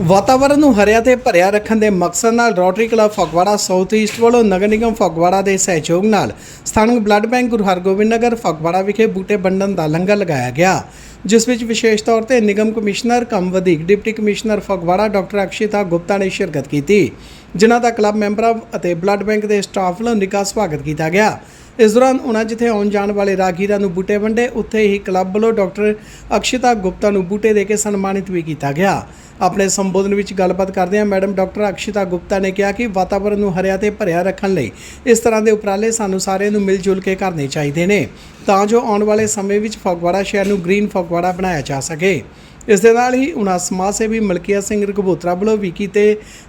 ਵਾਤਾਵਰਣ ਨੂੰ ਹਰਿਆ ਤੇ ਭਰਿਆ ਰੱਖਣ ਦੇ ਮਕਸਦ ਨਾਲ rotary club Phagwara south east ਵੱਲੋਂ ਨਗਰ ਨਿਗਮ ਫਗਵਾੜਾ ਦੇ ਸਹਿਯੋਗ ਨਾਲ ਸਥਾਨਕ ਬਲੱਡ ਬੈਂਕ ਗੁਰੂ ਹਰਗੋਬਿੰਦ ਨਗਰ ਫਗਵਾੜਾ ਵਿਖੇ ਬੂਟੇ ਵੰਡਣ ਦਾ ਲੰਗਰ ਲਗਾਇਆ ਗਿਆ, ਜਿਸ ਵਿੱਚ ਵਿਸ਼ੇਸ਼ ਤੌਰ ਤੇ ਨਿਗਮ ਕਮਿਸ਼ਨਰ ਕਮ ਵਧੀਕ deputy commissioner Phagwara doctor Akshita Gupta ਨੇ ਸ਼ਿਰਕਤ ਕੀਤੀ, ਜਿਨ੍ਹਾਂ ਦਾ ਕਲੱਬ ਮੈਂਬਰਾਂ ਅਤੇ ਬਲੱਡ ਬੈਂਕ ਦੇ ਸਟਾਫ ਵੱਲੋਂ ਨਿੱਘਾ ਸਵਾਗਤ ਕੀਤਾ ਗਿਆ। ਇਸ ਦੌਰਾਨ ਉਹਨਾਂ ਜਿੱਥੇ ਆਉਣ ਜਾਣ ਵਾਲੇ ਰਾਗੀਰਾਂ ਨੂੰ ਬੂਟੇ ਵੰਡੇ, ਉੱਥੇ ਹੀ ਕਲੱਬ ਵੱਲੋਂ ਡਾਕਟਰ ਅਕਸ਼ਿਤਾ ਗੁਪਤਾ ਨੂੰ ਬੂਟੇ ਦੇ ਕੇ ਸਨਮਾਨਿਤ ਵੀ ਕੀਤਾ ਗਿਆ। ਆਪਣੇ ਸੰਬੋਧਨ ਵਿੱਚ ਗੱਲਬਾਤ ਕਰਦਿਆਂ ਮੈਡਮ ਡਾਕਟਰ ਅਕਸ਼ਿਤਾ ਗੁਪਤਾ ਨੇ ਕਿਹਾ ਕਿ ਵਾਤਾਵਰਣ ਨੂੰ ਹਰਿਆ ਤੇ ਭਰਿਆ ਰੱਖਣ ਲਈ ਇਸ ਤਰ੍ਹਾਂ ਦੇ ਉਪਰਾਲੇ ਸਾਨੂੰ ਸਾਰਿਆਂ ਨੂੰ ਮਿਲ ਜੁਲ ਕੇ ਕਰਨੇ ਚਾਹੀਦੇ ਨੇ, ਤਾਂ ਜੋ ਆਉਣ ਵਾਲੇ ਸਮੇਂ ਵਿੱਚ ਫਗਵਾੜਾ ਸ਼ਹਿਰ ਨੂੰ ਗ੍ਰੀਨ ਫਗਵਾੜਾ ਬਣਾਇਆ ਜਾ ਸਕੇ। ਇਸ ਦੇ ਨਾਲ ਹੀ ਉਹਨਾਂ ਸਮਾਜ ਸੇਵੀ ਮਲਕੀਆ ਸਿੰਘ ਰਘਬੋਤਰਾ ਵੱਲੋਂ ਵੀ ਕੀਤੇ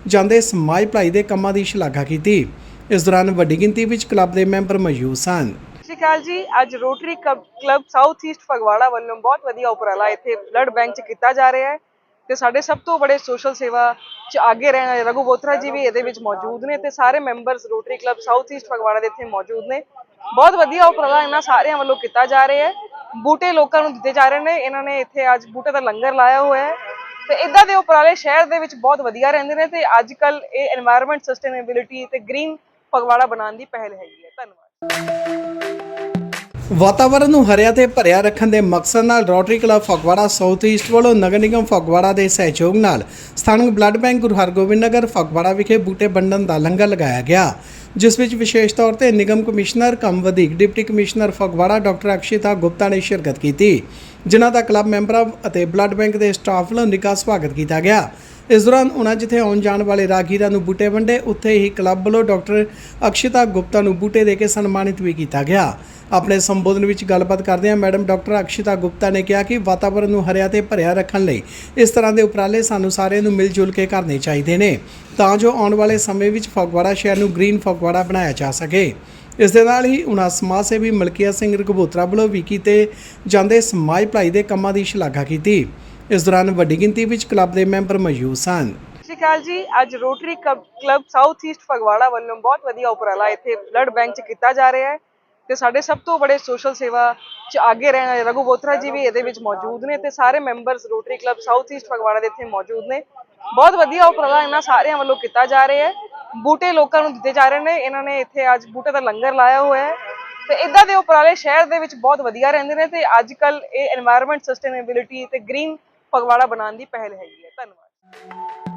ਜਾਂਦੇ ਸਮਾਜ ਭਲਾਈ ਦੇ ਕੰਮਾਂ ਦੀ ਸ਼ਲਾਘਾ ਕੀਤੀ। ਇਸ ਦੌਰਾਨ ਵੱਡੀ ਗਿਣਤੀ ਵਿੱਚ ਕਲੱਬ ਦੇ ਮੈਂਬਰ ਮੌਜੂਦ ਸਨ। ਸਤਿ ਜੀ। ਅੱਜ rotary club south east Phagwara ਵੱਲੋਂ ਬਹੁਤ ਵਧੀਆ ਉਪਰਾਲਾ ਇੱਥੇ ਬਲੱਡ ਬੈਂਕ 'ਚ ਕੀਤਾ ਜਾ ਰਿਹਾ ਹੈ ਤੇ ਸਾਡੇ ਸਭ ਤੋਂ ਬੜੇ ਸੋਸ਼ਲ ਸੇਵਾ 'ਚ ਅੱਗੇ ਰਹਿਣ ਵਾਲੇ ਰਘੂ ਬੋਤਰਾ ਜੀ ਵੀ ਇਹਦੇ ਵਿੱਚ ਮੌਜੂਦ ਨੇ ਤੇ ਸਾਰੇ members rotary club south east Phagwara ਦੇ ਇੱਥੇ ਮੌਜੂਦ ਨੇ। ਬਹੁਤ ਵਧੀਆ ਉਪਰਾਲਾ ਇਹਨਾਂ ਸਾਰਿਆਂ ਵੱਲੋਂ ਕੀਤਾ ਜਾ ਰਿਹਾ ਹੈ। ਬੂਟੇ ਲੋਕਾਂ ਨੂੰ ਦਿੱਤੇ ਜਾ ਰਹੇ ਨੇ। ਇਹਨਾਂ ਨੇ ਇੱਥੇ ਅੱਜ ਬੂਟੇ ਦਾ ਲੰਗਰ ਲਾਇਆ ਹੋਇਆ ਹੈ। ਤੇ ਇਦਾਂ ਦੇ ਉਪਰਾਲੇ ਸ਼ਹਿਰ ਦੇ ਵਿੱਚ ਬਹੁਤ ਵਧੀਆ ਰਹਿੰਦੇ ਨੇ ਤੇ ਅੱਜ ਕੱਲ ਇਹ এনवायरमेंट ਸਸਟੇਨੇਬਿਲਟੀ ਤੇ ਗ੍ਰੀਨ ਫਗਵਾੜਾ ਬਣਾਉਣ ਦੀ ਪਹਿਲ ਹੈਗੀ ਹੈ। ਧੰਨਵਾਦ। ਵਾਤਾਵਰਣ ਨੂੰ ਹਰਿਆ ਤੇ ਭਰਿਆ ਰੱਖਣ ਦੇ ਮਕਸਦ ਨਾਲ rotary club Phagwara south east ਵੱਲੋਂ ਨਗਰ ਨਿਗਮ ਫਗਵਾੜਾ ਦੇ ਸਹਿਯੋਗ ਨਾਲ ਸਥਾਨਕ ਬਲੱਡ ਬੈਂਕ ਗੁਰੂ ਹਰਗੋਬਿੰਦ ਨਗਰ ਫਗਵਾੜਾ ਵਿਖੇ ਬੂਟੇ ਵੰਡਣ ਦਾ ਲੰਗਰ ਲਗਾਇਆ ਗਿਆ, ਜਿਸ ਵਿੱਚ ਵਿਸ਼ੇਸ਼ ਤੌਰ ਤੇ ਨਿਗਮ ਕਮਿਸ਼ਨਰ ਕਮ ਵਧੀਕ deputy commissioner Phagwara doctor Akshita Gupta ਨੇ ਸ਼ਿਰਕਤ ਕੀਤੀ, ਜਿਨ੍ਹਾਂ ਦਾ ਕਲੱਬ ਮੈਂਬਰਾਂ ਅਤੇ ਬਲੱਡ ਬੈਂਕ ਦੇ ਸਟਾਫ ਵੱਲੋਂ ਨਿੱਘਾ ਸਵਾਗਤ ਕੀਤਾ ਗਿਆ। ਇਸ ਦੌਰਾਨ ਉਹਨਾਂ ਜਿੱਥੇ ਆਉਣ ਜਾਣ ਵਾਲੇ ਰਾਗੀਰਾਂ ਨੂੰ ਬੂਟੇ ਵੰਡੇ, ਉੱਥੇ ਹੀ ਕਲੱਬ ਵੱਲੋਂ ਡਾਕਟਰ ਅਕਸ਼ਿਤਾ ਗੁਪਤਾ ਨੂੰ ਬੂਟੇ ਦੇ ਕੇ ਸਨਮਾਨਿਤ ਵੀ ਕੀਤਾ ਗਿਆ। ਆਪਣੇ ਸੰਬੋਧਨ ਵਿੱਚ ਗੱਲਬਾਤ ਕਰਦਿਆਂ ਮੈਡਮ ਡਾਕਟਰ ਅਕਸ਼ਿਤਾ ਗੁਪਤਾ ਨੇ ਕਿਹਾ ਕਿ ਵਾਤਾਵਰਣ ਨੂੰ ਹਰਿਆ ਤੇ ਭਰਿਆ ਰੱਖਣ ਲਈ ਇਸ ਤਰ੍ਹਾਂ ਦੇ ਉਪਰਾਲੇ ਸਾਨੂੰ ਸਾਰਿਆਂ ਨੂੰ ਮਿਲ ਜੁਲ ਕੇ ਕਰਨੇ ਚਾਹੀਦੇ ਨੇ, ਤਾਂ ਜੋ ਆਉਣ ਵਾਲੇ ਸਮੇਂ ਵਿੱਚ ਫਗਵਾੜਾ ਸ਼ਹਿਰ ਨੂੰ ਗ੍ਰੀਨ ਫਗਵਾੜਾ ਬਣਾਇਆ ਜਾ ਸਕੇ। ਇਸ ਦੇ ਨਾਲ ਹੀ ਉਹਨਾਂ ਸਮਾਜ ਸੇਵੀ ਮਲਕੀਆ ਸਿੰਘ ਰਘਬੋਤਰਾ ਵੱਲੋਂ ਵੀ ਕੀਤੇ ਜਾਂਦੇ ਸਮਾਜ ਭਲਾਈ ਦੇ ਕੰਮਾਂ ਦੀ ਸ਼ਲਾਘਾ ਕੀਤੀ। ਇਸ ਦੌਰਾਨ ਵੱਡੀ ਗਿਣਤੀ ਵਿੱਚ ਕਲੱਬ ਦੇ ਮੈਂਬਰ ਮੌਜੂਦ ਸਨ। ਸਤਿਕਾਲ ਜੀ, ਅੱਜ rotary club south east Phagwara ਵੱਲੋਂ ਬਹੁਤ ਵਧੀਆ ਉਪਰਾਲਾ ਇੱਥੇ ਬਲੱਡ ਬੈਂਕ ਚ ਕੀਤਾ ਜਾ ਰਿਹਾ ਹੈ ਤੇ ਸਾਡੇ ਸਭ ਤੋਂ ਬੜੇ ਸੋਸ਼ਲ ਸੇਵਾ ਚ ਅੱਗੇ ਰਹਿਣ ਰਘੂ ਬੋਤਰਾ ਜੀ ਵੀ ਇਹਦੇ ਵਿੱਚ ਮੌਜੂਦ ਨੇ ਤੇ ਸਾਰੇ members rotary club south east Phagwara ਦੇ ਇੱਥੇ ਮੌਜੂਦ ਨੇ। ਬਹੁਤ ਵਧੀਆ ਉਪਰਾਲਾ ਇਹਨਾਂ ਸਾਰਿਆਂ ਵੱਲੋਂ ਕੀਤਾ ਜਾ ਰਿਹਾ ਹੈ। ਬੂਟੇ ਲੋਕਾਂ ਨੂੰ ਦਿੱਤੇ ਜਾ ਰਹੇ ਨੇ, ਇਹਨਾਂ ਨੇ ਇੱਥੇ ਅੱਜ ਬੂਟੇ ਦਾ ਲੰਗਰ ਲਾਇਆ ਹੋਇਆ ਹੈ ਤੇ ਇਦਾਂ ਦੇ ਉਪਰਾਲੇ ਸ਼ਹਿਰ ਦੇ ਵਿੱਚ ਬਹੁਤ ਵਧੀਆ ਰਹਿੰਦੇ ਨੇ ਤੇ ਅੱਜ ਕੱਲ ਇਹ এনवायरमेंट ਸਸਟੇਨੇਬਿਲਿਟੀ ਤੇ ਗ੍ਰੀਨ ਪਗਵਾੜਾ ਬਣਾਉਣ ਦੀ ਪਹਿਲ ਹੈਗੀ ਹੈ। ਧੰਨਵਾਦ।